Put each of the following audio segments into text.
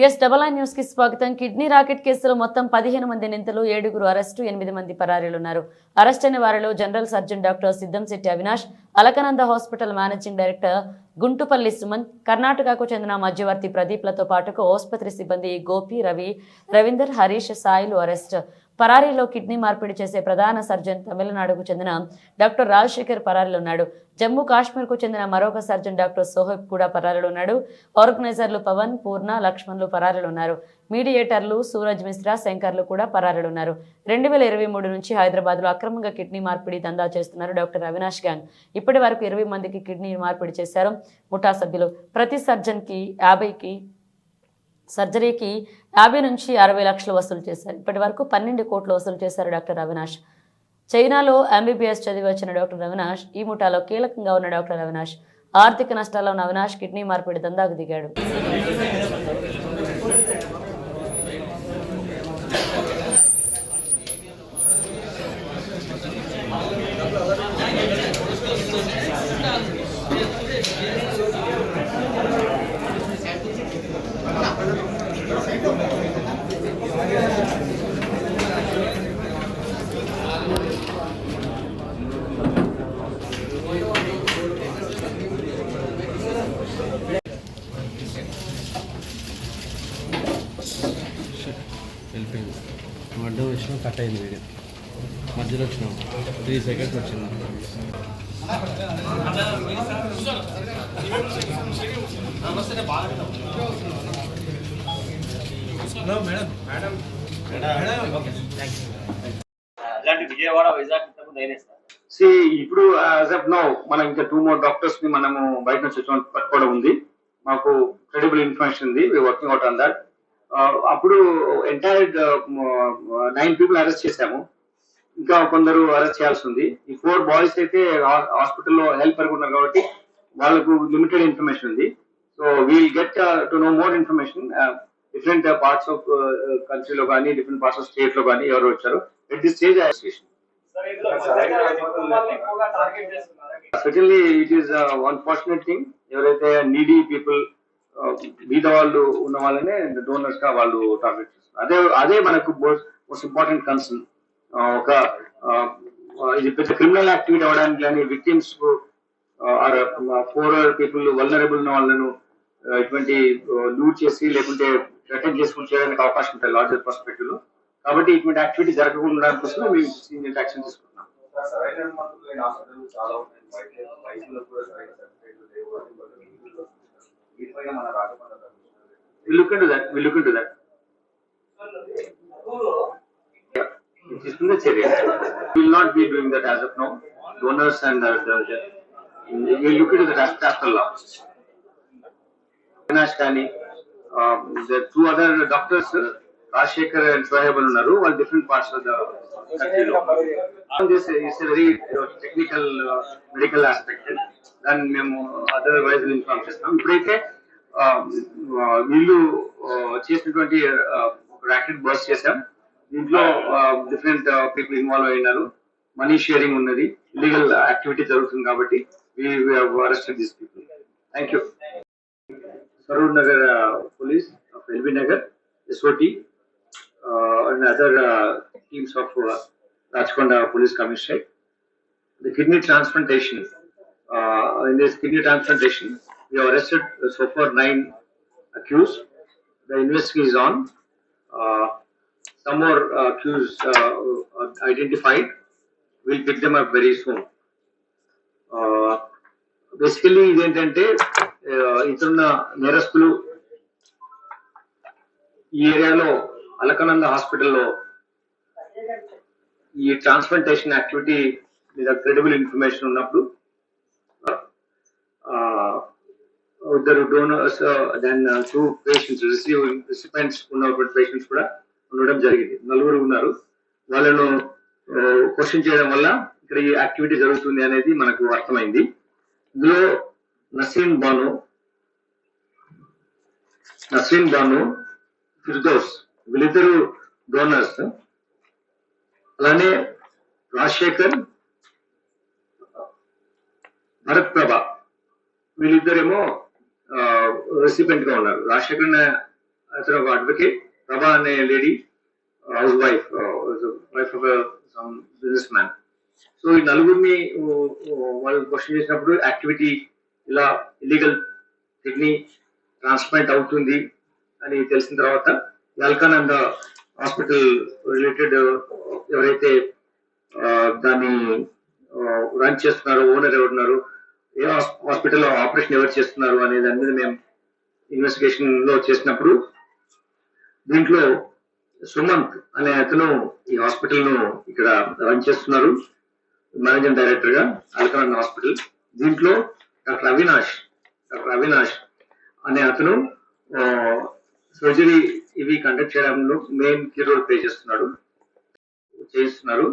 VS double I న్యూస్కి స్వాగతం. Kidney racket కేసులో మొత్తం పదిహేను మంది నిందితులు ఏడుగురు అరెస్టు ఎనిమిది మంది పరారీలున్నారు. అరెస్ట్ అయిన వారిలో general surgeon doctor Siddhamsetti Avinash Alakananda hospital managing director Guntupalli Suman కర్ణాటకకు చెందిన మధ్యవర్తి ప్రదీప్లతో పాటుకు ఆసుపత్రి సిబ్బంది గోపి రవి రవీందర్ హరీష్ సాయిలు అరెస్ట్. పరారీలో కిడ్నీ మార్పిడి చేసే ప్రధాన సర్జన్ తమిళనాడుకు చెందిన డాక్టర్ రాజశేఖర్ పరారీలో ఉన్నాడు. జమ్మూ కాశ్మీర్కు చెందిన మరొక సర్జన్ డాక్టర్ సోహెబ్ కూడా పరారీలో ఉన్నాడు. ఆర్గనైజర్లు పవన్ పూర్ణ లక్ష్మణ్లు పరారీలో ఉన్నారు. మీడియేటర్లు సూరజ్ మిశ్రా శంకర్లు కూడా పరారీలో ఉన్నారు. రెండు వేల ఇరవై మూడు నుంచి హైదరాబాద్లో అక్రమంగా కిడ్నీ మార్పిడి దందా చేస్తున్నారు డాక్టర్ అవినాష్ గ్యాంగ్ ఇప్పటి వరకు ఇరవై మందికి కిడ్నీ మార్పిడి చేశారు ముఠా సభ్యులు. ప్రతి సర్జన్కి యాభైకి సర్జరీకి యాభై నుంచి అరవై లక్షలు వసూలు చేశారు. ఇప్పటి వరకు పన్నెండు కోట్లు వసూలు చేశారు డాక్టర్ అవినాష్ చైనాలో ఎంబీబీఎస్ చదివి వచ్చిన డాక్టర్ అవినాష్ ఈ ముఠాలో కీలకంగా ఉన్న డాక్టర్ అవినాష్ ఆర్థిక నష్టాల్లో ఉన్న అవినాష్ కిడ్నీ మార్పిడి దందాకు దిగాడు. త్రీ సెకండ్స్ వచ్చింది. విజయవాడ వైజాగ్ ఇప్పుడు యాజ్ ఆఫ్ నౌ మనం ఇంకా టూ మోర్ డాక్టర్స్ని మనము బయట నుంచి పట్టుకోవడం ఉంది. మాకు క్రెడిబుల్ ఇన్ఫర్మేషన్ ఉంది. వర్కింగ్ అవుట్ ఆన్ దట్ అప్పుడు ఎంటైర్ నైన్ పీపుల్ అరెస్ట్ చేశాము. ఇంకా కొందరు అరెస్ట్ చేయాల్సి ఉంది. ఈ ఫోర్ బాయ్స్ అయితే హాస్పిటల్లో హెల్ప్ పెరుగుతున్నారు కాబట్టి వాళ్ళకు లిమిటెడ్ ఇన్ఫర్మేషన్ ఉంది. So we'll get to know more information different parts of కంట్రీలో కానీ డిఫరెంట్ పార్ట్స్ ఆఫ్ స్టేట్లో కానీ ఎవరు వచ్చారు at this stage association certainly it is one fortunate thing ఎవరైతే నీడీ పీపుల్ బీద వాళ్ళు ఉన్న వాళ్ళనే డోనర్స్గా వాళ్ళు టార్గెట్ చేస్తున్నారు. అదే అదే మనకు మోస్ట్ ఇంపార్టెంట్ కన్సర్న్ ఒక uh, ఇది పెద్ద క్రిమినల్ యాక్టివిటీ అవ్వడానికి కానీ victims are for people vulnerable ఉన్న వాళ్ళను uh, ఇటువంటి లూట్ చేసి లేకుంటే అటెండ్ చేసుకుని చేయడానికి అవకాశం ఉంటుంది లార్జర్ పర్స్పెక్టివ్లో కాబట్టి ఇటువంటి యాక్టివిటీ జరగకుండా కోసం మేము సీనియర్ యాక్షన్ తీసుకుంటున్నాం లేని హాస్పిటల్ చాలా ఉన్నాయి బయట వైద్యులకు కూడా సరైన సర్టిఫికేట్లు లేవు అని వాళ్ళు న్యూస్లో చూస్తున్నాం. వీటిపైన మన Rajahmundry We look into that. We look into that. తీసుకునే చర్య will not be doing that as of no donors and will look it that after లా అవినాష్ కానీ two other doctors Rajashekar and Soheb అని ఉన్నారు వాళ్ళు డిఫరెంట్ పార్ట్స్ ఆఫ్ ద కంట్రీలో it's very technical medical aspect దాన్ని మేము other wise inform చేస్తాం ఇప్పుడైతే ఆ, ఆ, వీళ్ళు ఆ, చేసినటువంటి ర్యాకెట్ బర్స్ చేశాం ఇంట్లో డిఫరెంట్ పీపుల్ ఇన్వాల్వ్ అయినారు. మనీ షేరింగ్ ఉన్నది. లీగల్ యాక్టివిటీ జరుగుతుంది కాబట్టి arrested this people thank you Saroor Nagar police of LB Nagar SOT and other teams of Rachakonda police commissionerate the kidney transplantation in this kidney transplantation you arrested so far nine accused the investigation on some more uh, accused uh, are identified. We'll pick them up very soon. Uh, basically ఇదేంటంటే uh, ఇతరున్న నేరస్తులు ఈ ఏరియాలో అలకనంద హాస్పిటల్లో ఈ transplantation activity మీద credible information ఉన్నప్పుడు ఇద్దరు donors then two patients receive recipients ఉన్నటువంటి పేషెంట్స్ కూడా ఉండడం జరిగింది. నలుగురు ఉన్నారు. వాళ్ళను క్వశ్చన్ చేయడం వల్ల ఇక్కడ ఈ యాక్టివిటీ జరుగుతుంది అనేది మనకు అర్థమైంది. ఇందులో నసీం బాను నసీం బాను ఫిర్దోస్ వీళ్ళిద్దరు డోనర్స్ అలానే రాజశేఖర్ భరత్ ప్రభ వీళ్ళిద్దరేమో రెసిపెంట్గా ఉన్నారు. రాజశేఖర్ అతను ఒక అడ్వకేట్ ప్రభా అనే lady housewife wife of some businessman so ఈ నలుగురిని వాళ్ళు క్వశ్చన్ చేసినప్పుడు యాక్టివిటీ ఇలా ఇల్లీగల్ కిడ్నీ ట్రాన్స్ప్లాంట్ అవుతుంది అని తెలిసిన తర్వాత యల్కానంద హాస్పిటల్ రిలేటెడ్ ఎవరైతే uh, దాన్ని uh, రన్ చేస్తున్నారు ఓనర్ ఎవరున్నారు ఏ హాస్పిటల్లో ఆపరేషన్ ఎవరు చేస్తున్నారు అనే దాని మీద మేము ఇన్వెస్టిగేషన్లో చేసినప్పుడు దీంట్లో సుమంత్ అనే అతను ఈ హాస్పిటల్ను ఇక్కడ రన్ చేస్తున్నారు మేనేజింగ్ డైరెక్టర్గా అల్కనంద హాస్పిటల్. దీంట్లో డాక్టర్ అవినాష్ డాక్టర్ అవినాష్ అనే అతను సర్జరీ ఇవి కండక్ట్ చేయడంలో మెయిన్ కీ రోల్ ప్లే చేస్తున్నాడు చేస్తున్నారు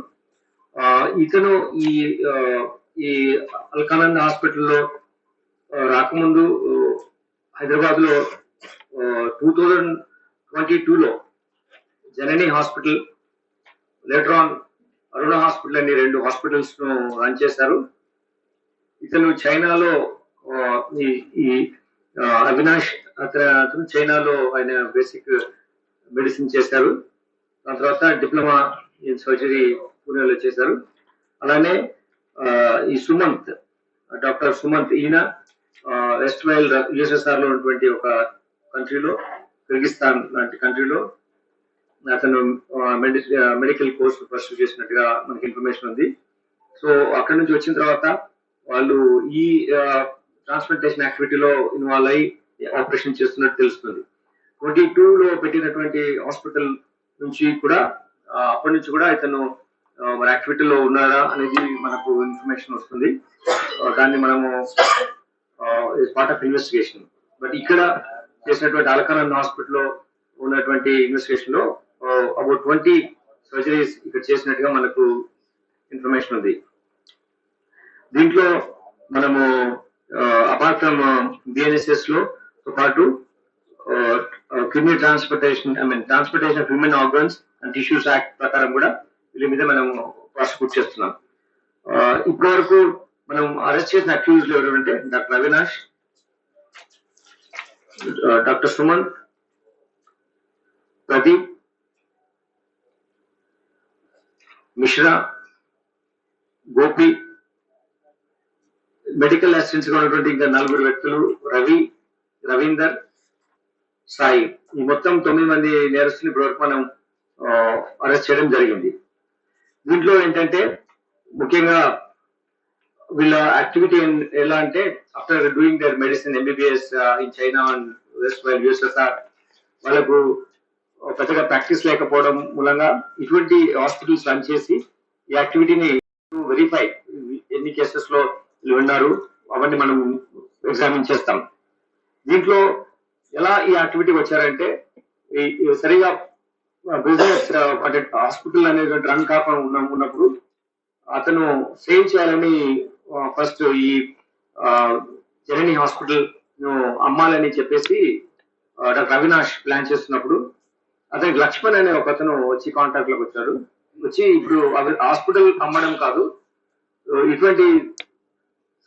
ఆ, ఇతను ఈ ఈ అల్కానంద్ హాస్పిటల్లో రాకముందు హైదరాబాద్లో టూ థౌజండ్ ట్వంటీ టూలో Janani hospital later on Aruna hospital అని రెండు హాస్పిటల్స్ను రన్ చేశారు. ఇతను చైనాలో ఈ అవినాష్ అతను చైనాలో ఆయన బేసిక్ మెడిసిన్ చేశారు. దాని తర్వాత డిప్లొమా ఇన్ సర్జరీ పూణేలో చేశారు. అలానే ఈ సుమంత్ డాక్టర్ సుమంత్ ఈయన వెస్ట్ వైల్ యుఎస్ఎస్ఆర్లో ఉన్నటువంటి ఒక కంట్రీలో కిర్గిస్తాన్ లాంటి కంట్రీలో అతను మెడికల్ కోర్స్ పర్సూ చేసినట్టుగా మనకి ఇన్ఫర్మేషన్ ఉంది. సో అక్కడి నుంచి వచ్చిన తర్వాత వాళ్ళు ఈ ట్రాన్స్ప్లాంటేషన్ యాక్టివిటీలో ఇన్వాల్వ్ అయ్యి ఆపరేషన్ చేస్తున్నట్టు తెలుస్తుంది. ట్వంటీ లో పెట్టినటువంటి హాస్పిటల్ నుంచి కూడా అప్పటి నుంచి కూడా ఇతను మరి యాక్టివిటీలో ఉన్నారా అనేది మనకు ఇన్ఫర్మేషన్ వస్తుంది. దాన్ని మనము పార్ట్ ఆఫ్ ఇన్వెస్టిగేషన్ బట్ ఇక్కడ చేసినటువంటి అలకానంద్ హాస్పిటల్లో ఉన్నటువంటి ఇన్వెస్టిగేషన్లో అబౌట్ ట్వంటీ సర్జరీస్ ఇక్కడ చేసినట్టుగా మనకు ఇన్ఫర్మేషన్ ఉంది. దీంట్లో మనము అపార్ట్ ఫ్రమ్ బిఎన్ఎస్ఎస్లో తో పాటు kidney transportation I mean transportation of human organs and tissues act ప్రకారం కూడా వీళ్ళ మీద మనం ప్రాసిక్యూట్ చేస్తున్నాం. ఇప్పటి వరకు మనం అరెస్ట్ చేసిన అక్యూజ్లు ఎవరంటే doctor Avinash. Doctor Suman Pradeep Mishra Gopi medical అసిస్టెంట్స్గా ఉన్నటువంటి ఇంకా నలుగురు వ్యక్తులు రవి రవీందర్ సాయి. ఈ మొత్తం తొమ్మిది మంది నేరస్తులు ఇప్పటివరకు మనం అరెస్ట్ చేయడం జరిగింది. దీంట్లో ఏంటంటే ముఖ్యంగా వీళ్ళ యాక్టివిటీ ఎలా అంటే after doing their medicine MBBS in China and West while USSR వాళ్ళకు uh, పెద్దగా ప్రాక్టీస్ లేకపోవడం మూలంగా ఇటువంటి హాస్పిటల్స్ రన్ చేసి ఈ యాక్టివిటీని వెరిఫై ఎన్ని కేసెస్లో వీళ్ళు ఉన్నారు అవన్నీ మనం ఎగ్జామిన్ చేస్తాం. దీంట్లో ఎలా ఈ యాక్టివిటీ వచ్చారంటే సరిగా బిజినెస్ అంటే హాస్పిటల్ అనేది రన్ కాకుండా ఉన్నప్పుడు అతను సేవ్ చేయాలని ఫస్ట్ ఈ జనని హాస్పిటల్ను అమ్మాలని చెప్పేసి డాక్టర్ అవినాష్ ప్లాన్ చేస్తున్నప్పుడు అతనికి లక్ష్మణ్ అనే ఒక అతను వచ్చి కాంటాక్ట్లోకి వచ్చాడు. వచ్చి ఇప్పుడు అవి- హాస్పిటల్ అమ్మడం కాదు ఇటువంటి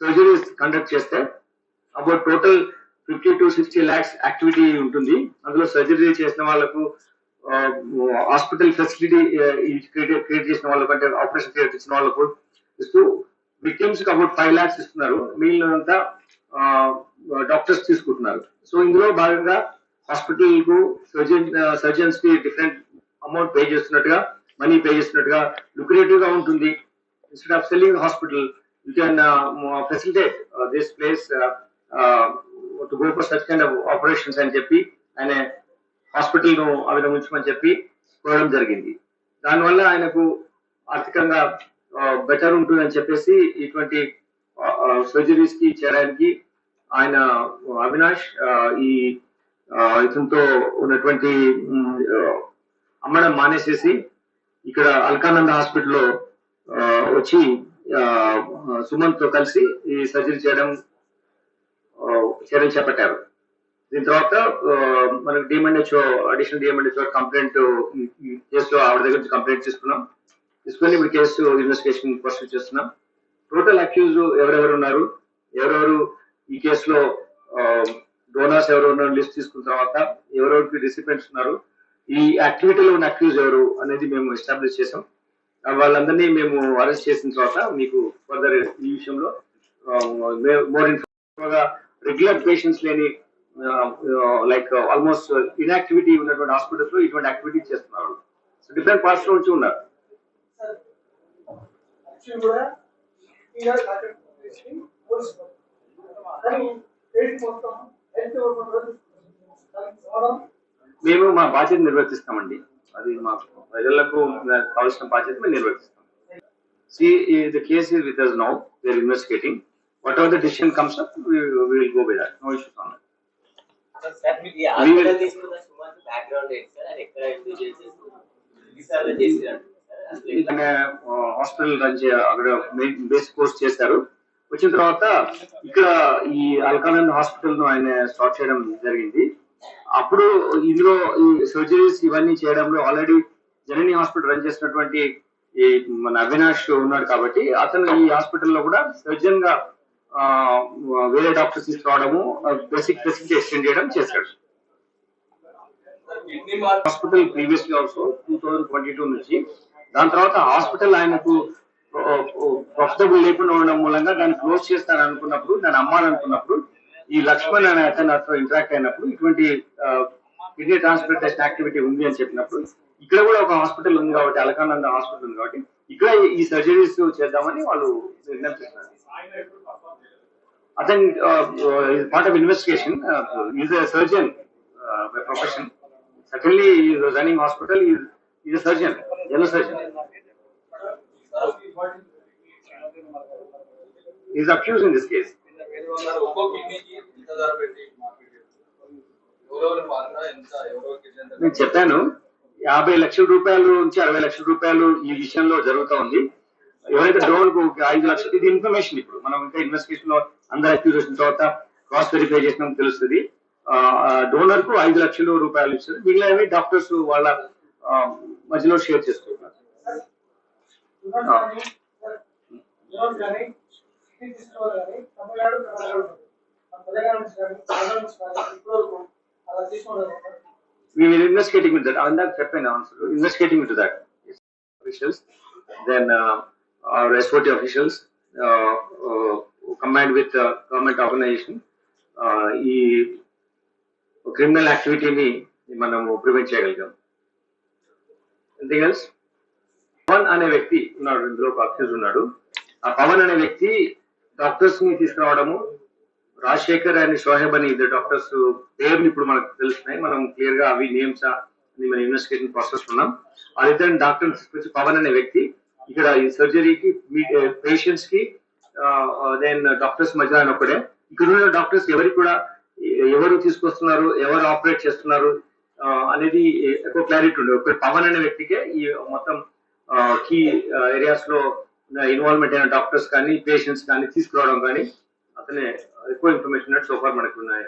సర్జరీస్ కండక్ట్ చేస్తే about total fifty to sixty lakhs activity ఉంటుంది. అందులో సర్జరీ చేసిన వాళ్ళకు హాస్పిటల్ ఫెసిలిటీ క్రియేట్ చేసిన వాళ్ళకు అంటే ఆపరేషన్ క్రియేట్ చేసిన వాళ్ళకు ఇస్తూ విక్టిమ్స్కి అబౌట్ ఫైవ్ ల్యాక్స్ ఇస్తున్నారు. మిగిలినంతా డాక్టర్స్ తీసుకుంటున్నారు. సో ఇందులో భాగంగా హాస్పిటల్కు సర్జన్ సర్జన్స్కి డిఫరెంట్ అమౌంట్ పే చేస్తున్నట్టుగా మనీ పే చేస్తున్నట్టుగా లుక్రేటివ్గా ఉంటుంది. Instead of selling hospital you can facilitate this place to go for such kind of operations అని చెప్పి ఆయన హాస్పిటల్ను ఆ చెప్పి కోరడం జరిగింది. దానివల్ల ఆయనకు ఆర్థికంగా బెటర్ ఉంటుందని చెప్పేసి ఇటువంటి సర్జరీస్కి చేయడానికి ఆయన అవినాష్ ఈ ఇతనితో ఉన్నటువంటి అమ్మడం మానేసేసి ఇక్కడ అల్కానంద హాస్పిటల్లో వచ్చి ఆ, సుమన్తో కలిసి ఈ సర్జరీ చేయడం ఆ, చేయడం చేపట్టారు. దీని తర్వాత మనకు డిఎంఎన్హెచ్ఓ అడిషనల్ డిఎంఎన్హెచ్ఓ కంప్లైంట్ ఈ కేసులో ఆవిడ దగ్గర నుంచి కంప్లైంట్ తీసుకున్నాం. తీసుకొని ఇప్పుడు కేసు ఇన్వెస్టిగేషన్ ప్రొసీడ్ చేస్తున్నాం. టోటల్ అక్యూజ్ ఎవరెవరు ఉన్నారు? ఎవరెవరు ఈ కేసులో డోనర్స్ ఎవరు ఉన్నారు లిస్ట్ తీసుకున్న తర్వాత ఎవరెవరికి రిసిపెంట్స్ ఉన్నారు? ఈ యాక్టివిటీలో ఉన్న అక్యూజ్ ఎవరు అనేది మేము ఎస్టాబ్లిష్ చేసాం వాళ్ళందరినీ మేము అరెస్ట్ చేసిన తర్వాత మీకు ఫర్దర్ ఈ విషయంలో మోర్ ఇన్ఫర్గా రెగ్యులర్ పేషెంట్స్ లేని లైక్ ఆల్మోస్ట్ ఇన్యాక్టివిటీ ఉన్నటువంటి హాస్పిటల్స్లో ఇటువంటి యాక్టివిటీ చేస్తున్నారు. డిఫరెంట్ పార్ట్స్లో నుంచి ఉన్నారు. యాక్చువల్ కూడా కానీ మొత్తం హెల్త్ దానికి మేము మా బాధ్యత నిర్వర్తిస్తామండి. అది మా ప్రజలకు కావాల్సిన బాధ్యత మేము నిర్వర్తిస్తాం. See the case is with us now we are investigating whatever the decision comes up will go with that no issues on సుమారు బ్యాక్గ్రౌండ్ ఎక్కడ హాస్పిటల్ రన్ చే అక్కడ బేస్ కోర్స్ చేశారు. వచ్చిన తర్వాత ఇక్కడ ఈ అల్కానంద్ హాస్పిటల్ను ఆయన స్టార్ట్ చేయడం జరిగింది. అప్పుడు ఇందులో ఈ సర్జరీస్ ఇవన్నీ చేయడంలో ఆల్రెడీ జనని హాస్పిటల్ రన్ చేసినటువంటి ఈ మన అవినాష్ ఉన్నాడు కాబట్టి అతను ఈ హాస్పిటల్లో కూడా సర్జన్గా వేరే డాక్టర్స్ తీసుకురావడము బేసిక్ ఫెసిలిటీ ఎక్స్టెండ్ చేయడం చేశాడు. Hospital previously also two thousand twenty two నుంచి దాని తర్వాత హాస్పిటల్ ఆయనకు ప్రొఫిటబుల్ లేకుండా ఉండడం మూలంగా దాన్ని క్లోజ్ చేస్తాను అనుకున్నప్పుడు దాన్ని అమ్మాలనుకున్నప్పుడు ఈ లక్ష్మణ్ అనే అతను అతను ఇంటరాక్ట్ అయినప్పుడు ఇటువంటి కిడ్నీ ట్రాన్స్ప్లాంటేషన్ యాక్టివిటీ ఉంది అని చెప్పినప్పుడు ఇక్కడ కూడా ఒక హాస్పిటల్ ఉంది కాబట్టి అలకానంద హాస్పిటల్ ఉంది కాబట్టి ఇక్కడ ఈ సర్జరీస్ చేద్దామని వాళ్ళు నిర్ణయం చేస్తున్నారు అతని part of investigation is surgeon surgeon uh, by profession. Running hospital is running a surgeon is, he is a surgeon, accused in this case. నేను చెప్పాను యాభై లక్షల రూపాయలు నుంచి అరవై లక్షల రూపాయలు ఈ విషయంలో జరుగుతూ ఉంది. ఎవరైతే డోన్కు ఐదు లక్షలు ఇది ఇన్ఫర్మేషన్ ఇప్పుడు. మనం ఇంకా ఇన్వెస్టిగేషన్లో అందరు అక్యూజ్ వచ్చిన తర్వాత క్రాస్ వెరిఫై చేసినాం తెలుస్తుంది. డోనర్కు ఐదు లక్షల రూపాయలు ఇచ్చారు. మిగిలినవి డాక్టర్స్ వాళ్ళ మధ్యలో షేర్ చేసుకుంటున్నారు యువత we will investigating with that. i And not చెప్పాను answer. Investigating into that. Officials, then uh, our SOT officials, uh, uh, combined with uh, government organization, uh, ఈ క్రిమినల్ యాక్టివిటీని మనము ప్రివెంట్ చేయగలిగాం ఎనీథింగ్ ఎల్స్ పవన్ అనే వ్యక్తి ఉన్నాడు ఇందులో ఒక అక్యూజ్ ఉన్నాడు. ఆ పవన్ అనే వ్యక్తి డాక్టర్స్ని తీసుకురావడము రాజశేఖర్ అండ్ షోహెబ్ అని ఇద్దరు డాక్టర్స్ పేర్లు ఇప్పుడు మనకు తెలుస్తున్నాయి. మనం క్లియర్గా అవి నేమ్స్ అని మన ఇన్వెస్టిగేషన్ ప్రాసెస్ ఉన్నాం. ఆ ఇద్దరు డాక్టర్ తీసుకొచ్చి పవన్ అనే వ్యక్తి ఇక్కడ ఈ సర్జరీకి పేషెంట్స్కి దెన్ డాక్టర్స్ మధ్య అని ఒకడే ఇక్కడ ఉన్న డాక్టర్స్ ఎవరికి కూడా ఎవరు తీసుకొస్తున్నారు ఎవరు ఆపరేట్ చేస్తున్నారు అనేది ఎక్కువ క్లారిటీ ఉండదు. ఒక పవన్ అనే వ్యక్తికే ఈ మొత్తం కీ ఏరియాస్లో ఇన్వాల్వ్మెంట్ అయిన డాక్టర్స్ కానీ పేషెంట్స్ కానీ తీసుకురావడం కానీ అతనే ఎక్కువ ఇన్ఫర్మేషన్ సోఫార్ మనకు ఉన్నాయి.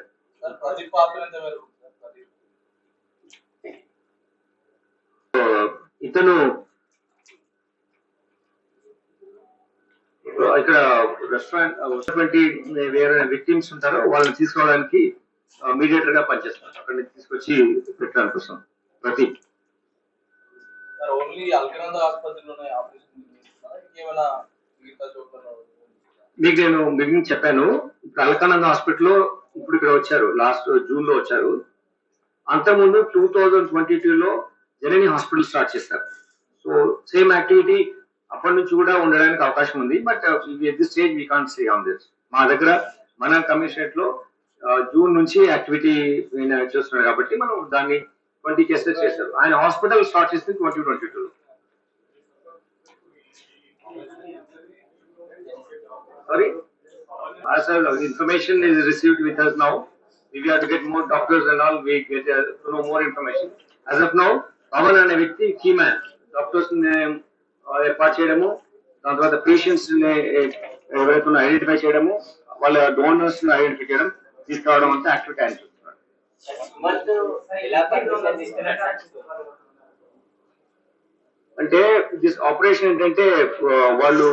ఇతను ఇక్కడ రెస్టారెంట్ వేరే విక్టిమ్స్ ఉంటారో వాళ్ళని తీసుకోవడానికి మీడియేటర్గా పనిచేస్తున్నారు. అక్కడ నుంచి తీసుకొచ్చి పెట్టడానికి కోసం ప్రతి మీకు నేను బిగినింగ్ చెప్పాను. ఇప్పుడు అల్కానంద హాస్పిటల్లో ఇప్పుడు ఇక్కడ వచ్చారు. లాస్ట్ జూన్లో వచ్చారు. అంతకుముందు టూ థౌజండ్ ట్వంటీ లో జనని హాస్పిటల్ స్టార్ట్ చేశారు. సో సేమ్ యాక్టివిటీ అప్పటి నుంచి కూడా ఉండడానికి అవకాశం ఉంది. But at the stage we can't see on this మా దగ్గర మన కమిషనరేట్లో జూన్ నుంచి యాక్టివిటీ చేస్తున్నారు కాబట్టి మనం దాన్ని ట్వంటీ కేసెస్ చేశారు ఆయన హాస్పిటల్ స్టార్ట్ చేసింది twenty twenty two sorry As uh, information is received with us now, if we have to get more doctors and all, we get uh, to know more information. Pavan అనే వ్యక్తి key man doctors ఏర్పాటు చేయడము దాని తర్వాత patients ఎవరైతే identify చేయడము వాళ్ళ donors identify చేయడం తీసుకురావడం ఎలా పర్మిషన్ తీసుకున్నాడు అంటే దిస్ ఆపరేషన్ ఏంటంటే వాళ్ళు